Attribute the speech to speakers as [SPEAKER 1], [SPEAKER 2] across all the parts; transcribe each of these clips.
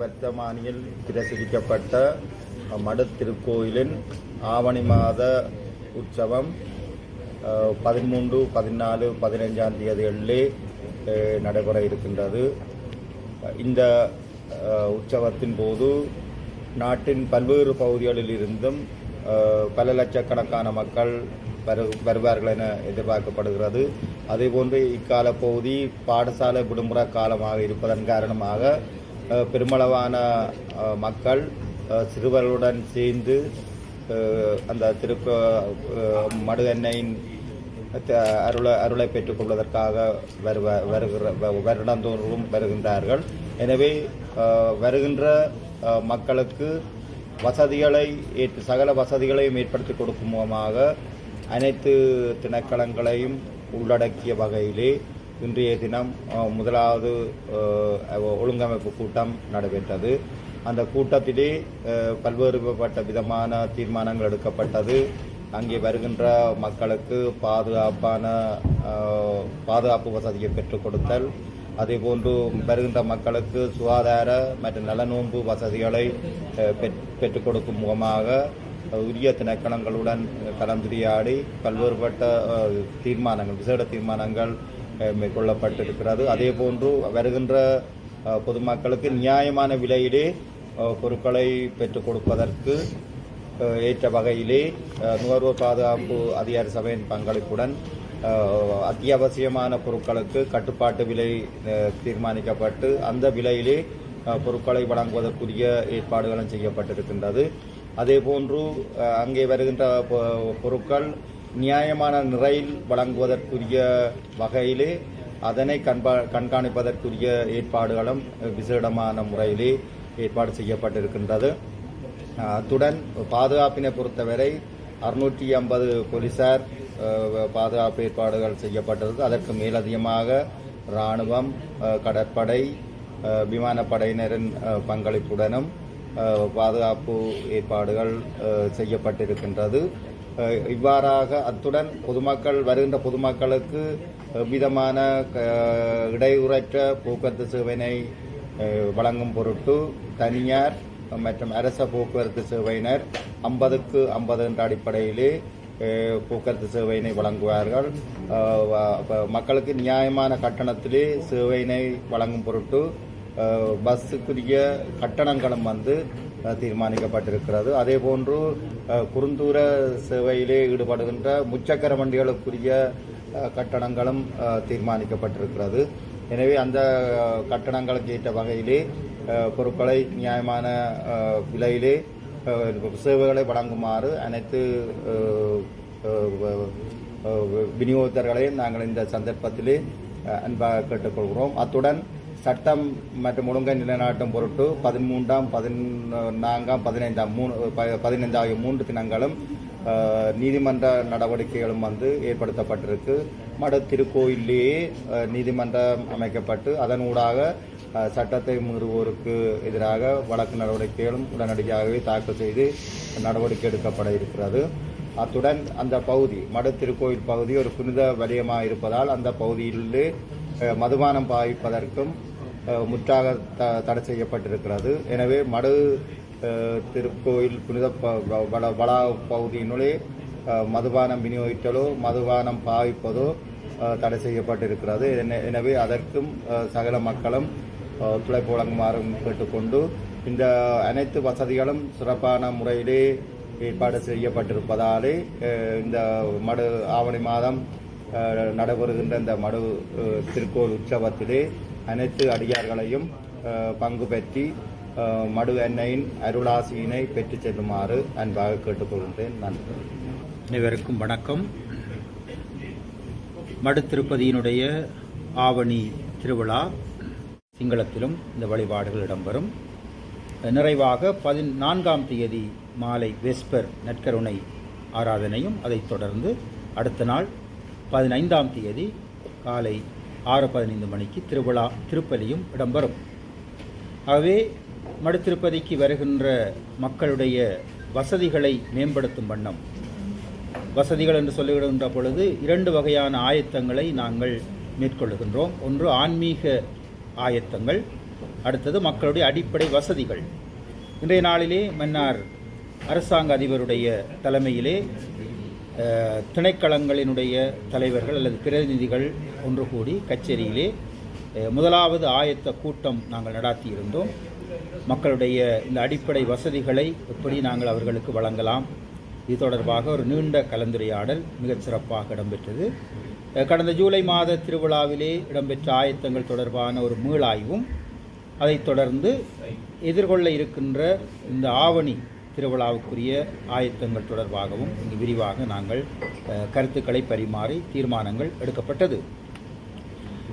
[SPEAKER 1] வர்த்தமானியில் பிரசுரிக்கப்பட்ட மடு திருக்கோயிலின் ஆவணி மாத உற்சவம் பதிமூன்று பதினாலு பதினைஞ்சாம் தேதிகளிலே நடைபெற இருக்கின்றது. இந்த உற்சவத்தின் போது நாட்டின் பல்வேறு பகுதிகளில் இருந்தும் பல லட்சக்கணக்கான மக்கள் வரு வருவார்கள் என எதிர்பார்க்கப்படுகிறது. அதேபோன்று இக்கால பகுதி பாடசாலை விடுமுறை காலமாக இருப்பதன் காரணமாக பெருமளவான மக்கள் சிறுவர்களுடன் சேர்ந்து அந்த திருப்ப மடு எண்ணெயின் அருளை அருளை பெற்றுக்கொள்வதற்காக வருவ வருகிற வ- வருடந்தோறும் வருகின்றார்கள். எனவே வருகின்ற மக்களுக்கு வசதிகளை ஏற்று சகல வசதிகளையும் ஏற்படுத்தி கொடுக்கும் மூலமாக அனைத்து திணைக்களங்களையும் உள்ளடக்கிய வகையிலே இன்றைய தினம் முதலாவது ஒழுங்கமைப்பு கூட்டம் நடைபெற்றது. அந்த கூட்டத்திலே பல்வேறுபட்ட விதமான தீர்மானங்கள் எடுக்கப்பட்டது. அங்கே வருகின்ற மக்களுக்கு பாதுகாப்பான பாதுகாப்பு வசதியை பெற்றுக் கொடுத்தல். அதேபோன்று வருகின்ற மக்களுக்கு சுகாதார மற்றும் நலநோன்பு வசதிகளை பெற்- பெற்றுக் கொடுக்கும் முகமாக உரிய திணைக்களங்களுடன் கலந்துரையாடி பல்வேறுபட்ட தீர்மானங்கள் விசேட தீர்மானங்கள் மேற்கொள்ளப்பட்டிருக்கிறது. அதே போன்று வருகின்ற பொதுமக்களுக்கு நியாயமான விலையிலே பொருட்களை பெற்றுக் கொடுப்பதற்கு ஏற்ற வகையிலே நுகர்வோர் பாதுகாப்பு அதிகார சபையின் பங்களிப்புடன் அத்தியாவசியமான பொருட்களுக்கு கட்டுப்பாட்டு விலை தீர்மானிக்கப்பட்டு அந்த விலையிலே பொருட்களை வழங்குவதற்குரிய ஏற்பாடுகளும் செய்யப்பட்டிருக்கின்றது. அதேபோன்று போன்று அங்கே வருகின்ற பொ- பொருட்கள் நியாயமான நிறையில் வழங்குவதற்குரிய வகையிலே அதனை கண்பா கண்காணிப்பதற்குரிய ஏற்பாடுகளும் விசேடமான முறையிலே ஏற்பாடு செய்யப்பட்டிருக்கின்றது. அத்துடன் பாதுகாப்பினை பொறுத்தவரை அறுநூற்றி ஐம்பது போலீசார் பாதுகாப்பு ஏற்பாடுகள் செய்யப்பட்டது அதற்கு மேலதிகமாக இராணுவம் கடற்படை விமானப்படையினரின் பங்களிப்புடனும் பாதுகாப்பு ஏற்பாடுகள் செய்யப்பட்டிருக்கின்றது. இவ்வாறாக அத்துடன் பொதுமக்கள் வருகின்ற பொதுமக்களுக்கு எவ்விதமான இடையுறற்ற போக்குவரத்து சேவையினை வழங்கும் பொருட்டு தனியார் மற்றும் அரச போக்குவரத்து சேவையினர் ஐம்பதுக்கு ஐம்பது என்ற அடிப்படையிலே போக்குவரத்து சேவையினை வழங்குவார்கள். மக்களுக்கு நியாயமான கட்டணத்திலே சேவையினை வழங்கும் பொருட்டு பஸ்ஸுக்குரிய கட்டணங்களும் வந்து தீர்மானிக்கப்பட்டிருக்கிறது. அதே போன்று குறுந்தூர சேவையிலே ஈடுபடுகின்ற முச்சக்கர வண்டிகளுக்குரிய கட்டணங்களும் தீர்மானிக்கப்பட்டிருக்கிறது. எனவே அந்த அஹ், கட்டணங்களுக்கு ஏற்ற வகையிலே பொருட்களை நியாயமான விலையிலே சேவைகளை வழங்குமாறு அனைத்து விநியோகத்தர்களையும் நாங்கள் இந்த சந்தர்ப்பத்திலே அன்பாக கேட்டுக்கொள்கிறோம். அத்துடன் சட்டம் மற்றும் ஒழுங்கை நிலைநாட்டும் பொருட்டு பதிமூன்றாம் பதினான்காம் பதினைந்தாம் மூணு பதினைந்து ஆகிய மூன்று தினங்களும் நீதிமன்ற நடவடிக்கைகளும் வந்து ஏற்படுத்தப்பட்டிருக்கு. மட திருக்கோயிலேயே நீதிமன்றம் அமைக்கப்பட்டு அதனூடாக சட்டத்தை மீறுவோருக்கு எதிராக வழக்கு நடவடிக்கைகளும் உடனடியாகவே தாக்கல் செய்து நடவடிக்கை எடுக்கப்பட இருக்கிறது. அத்துடன் அந்த பகுதி மட திருக்கோயில் பகுதி ஒரு புனித வலயமாக இருப்பதால் அந்த பகுதியிலே மதுபானம் பாவிப்பதற்கும் முற்றாக த- தடை செய்யப்பட்டிருக்கிறது. எனவே மடு திருக்கோயில் புனித ப- வள- வளா பகுதியினுள்ளே மதுபானம் விநியோகித்தலோ மதுபானம் பாவிப்பதோ தடை செய்யப்பட்டிருக்கிறது. என- எனவே அதற்கும் சகல மக்களும் துளைப்பு வழங்குமாறும் கேட்டுக்கொண்டு இந்த அனைத்து வசதிகளும் சிறப்பான முறையிலே ஏற்பாடு செய்யப்பட்டிருப்பதாலே இந்த மடு ஆவணி மாதம் நடைபெறுகின்ற இந்த மடு திருக்கோள் உற்சவத்திலே அனைத்து அடியார்களையும் பங்கு பெற்றி மடு எண்ணெயின் அருளாசியினை பெற்றுச் செல்லுமாறு அன்பாக கேட்டுக்கொள்கின்றேன். நன்றி.
[SPEAKER 2] அனைவருக்கும் வணக்கம். மடுத்திருப்பதியினுடைய ஆவணி திருவிழா சிங்களத்திலும் இந்த வழிபாடுகள் இடம்பெறும். நிறைவாக பதினான்காம் தேதி மாலை வெஸ்பர் நற்கருணை ஆராதனையும் அதைத் தொடர்ந்து அடுத்த நாள் பதினைந்தாம் தேதி காலை ஆறு பதினைந்து மணிக்கு திருவிழா திருப்பலியும் இடம்பெறும். ஆகவே மடுத்திருப்பதிக்கு வருகின்ற மக்களுடைய வசதிகளை மேம்படுத்தும் வண்ணம். வசதிகள் என்று சொல்லிவிடுகின்ற பொழுது இரண்டு வகையான ஆயத்தங்களை நாங்கள் மேற்கொள்ளுகின்றோம் ஒன்று ஆன்மீக ஆயத்தங்கள் அடுத்தது மக்களுடைய அடிப்படை வசதிகள். இன்றைய நாளிலே மன்னார் அரசாங்க அதிபருடைய தலைமையிலே திணைக்களங்களினுடைய தலைவர்கள் அல்லது பிரதிநிதிகள் ஒன்று கூடி கச்சேரியிலே முதலாவது ஆயத்த கூட்டம் நாங்கள் நடாத்தியிருந்தோம். மக்களுடைய இந்த அடிப்படை வசதிகளை எப்படி நாங்கள் அவர்களுக்கு வழங்கலாம்? இது தொடர்பாக ஒரு நீண்ட கலந்துரையாடல் மிகச் சிறப்பாக இடம்பெற்றது. கடந்த ஜூலை மாத திருவிழாவிலே இடம்பெற்ற ஆயத்தங்கள் தொடர்பான ஒரு மீளாய்வும் அதைத் தொடர்ந்து எதிர்கொள்ள இருக்கின்ற இந்த ஆவணி திருவிழாவுக்குரிய ஆயத்தங்கள் தொடர்பாகவும் இங்கு விரிவாக நாங்கள் கருத்துக்களை பரிமாறி தீர்மானங்கள் எடுக்கப்பட்டது.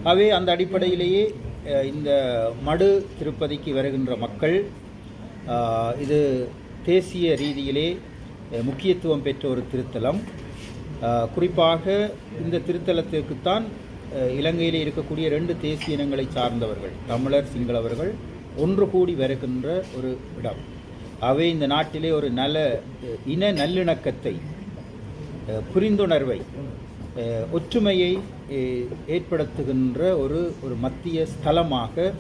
[SPEAKER 2] ஆகவே அந்த அடிப்படையிலேயே இந்த மடு திருப்பதிக்கு வருகின்ற மக்கள் இது தேசிய ரீதியிலே முக்கியத்துவம் பெற்ற ஒரு திருத்தலம். குறிப்பாக இந்த திருத்தலத்திற்குத்தான் இலங்கையில் இருக்கக்கூடிய ரெண்டு தேசிய இனங்களை சார்ந்தவர்கள் தமிழர் சிங்களவர்கள் ஒன்று கூடி வருகின்ற ஒரு இடம். அவை இந்த நாட்டிலே ஒரு நல இன நல்லிணக்கத்தை புரிந்துணர்வை ஒற்றுமையை ஏற்படுத்துகின்ற ஒரு ஒரு மத்திய ஸ்தலமாக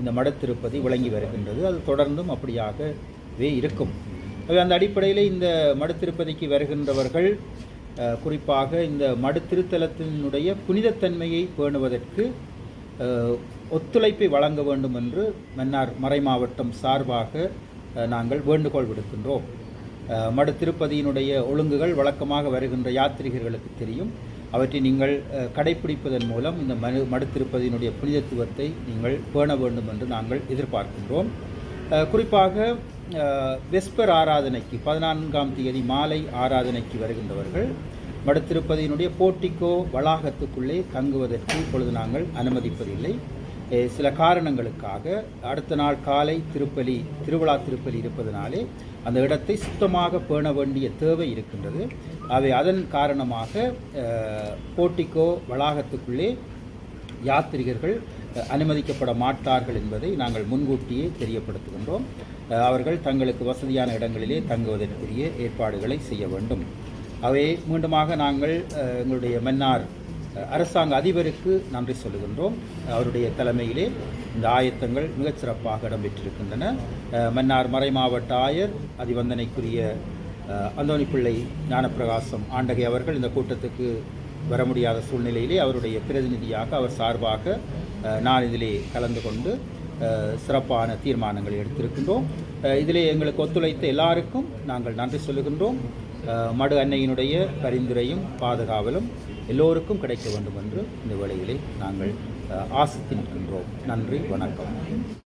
[SPEAKER 2] இந்த மடத்திருப்பதி விளங்கி வருகின்றது. அது தொடர்ந்தும் அப்படியாகவே இருக்கும். அந்த அடிப்படையில் இந்த மடுத்திருப்பதிக்கு வருகின்றவர்கள் குறிப்பாக இந்த மடுத்திருத்தலத்தினுடைய புனிதத்தன்மையை பேணுவதற்கு ஒத்துழைப்பை வழங்க வேண்டும் என்று மன்னார் மறைமாவட்டம் சார்பாக நாங்கள் வேண்டுகோள் விடுக்கின்றோம். மடு திருப்பதியினுடைய ஒழுங்குகள் வழக்கமாக வருகின்ற யாத்ரீகர்களுக்கு தெரியும். அவற்றை நீங்கள் கடைபிடிப்பதன் கடைப்பிடிப்பதன் மூலம் இந்த மனு மடு திருப்பதியினுடைய புனிதத்துவத்தை நீங்கள் பேண வேண்டும் என்று நாங்கள் எதிர்பார்க்கின்றோம். குறிப்பாக வெஸ்பர் ஆராதனைக்கு பதினான்காம் தேதி மாலை ஆராதனைக்கு வருகின்றவர்கள் மடுத்திருப்பதியினுடைய போட்டிக்கோ வளாகத்துக்குள்ளே தங்குவதற்கு இப்பொழுது நாங்கள் அனுமதிப்பதில்லை. சில காரணங்களுக்காக அடுத்த நாள் காலை திருப்பலி திருவிழா திருப்பலி இருப்பதனாலே அந்த இடத்தை சுத்தமாக பேண வேண்டிய தேவை இருக்கின்றது. அவை அதன் காரணமாக போட்டிக்கோ வளாகத்துக்குள்ளே யாத்ரிகர்கள் அனுமதிக்கப்பட மாட்டார்கள் என்பதை நாங்கள் முன்கூட்டியே தெரியப்படுத்துகின்றோம். அவர்கள் தங்களுக்கு வசதியான இடங்களிலே தங்குவதற்குரிய ஏற்பாடுகளை செய்ய வேண்டும். அவை மீண்டுமாக நாங்கள் எங்களுடைய மன்னார் அரசாங்க அதிபருக்கு நன்றி சொல்லுகின்றோம். அவருடைய தலைமையிலே இந்த ஆயத்தங்கள் மிகச்சிறப்பாக இடம்பெற்றிருக்கின்றன. மன்னார் மறைமாவட்ட ஆயர் அதிவந்தனைக்குரிய அஹ், அந்தோணி பிள்ளை ஞானப்பிரகாசம் ஆண்டகை அவர்கள் இந்த கூட்டத்துக்கு வர முடியாத சூழ்நிலையிலே அவருடைய பிரதிநிதியாக அவர் சார்பாக நான் இதிலே கலந்து கொண்டு சிறப்பான தீர்மானங்களை எடுத்திருக்கின்றோம். இதிலே எங்களுக்கு ஒத்துழைத்த எல்லாருக்கும் நாங்கள் நன்றி சொல்லுகின்றோம். மடு அன்னையினுடைய பரிந்துரையும் பாதுகாவலும் எல்லோருக்கும் கிடைக்க வேண்டும் என்று இந்த வேளையிலே நாங்கள் ஆசித்து நிற்கின்றோம். நன்றி வணக்கம்.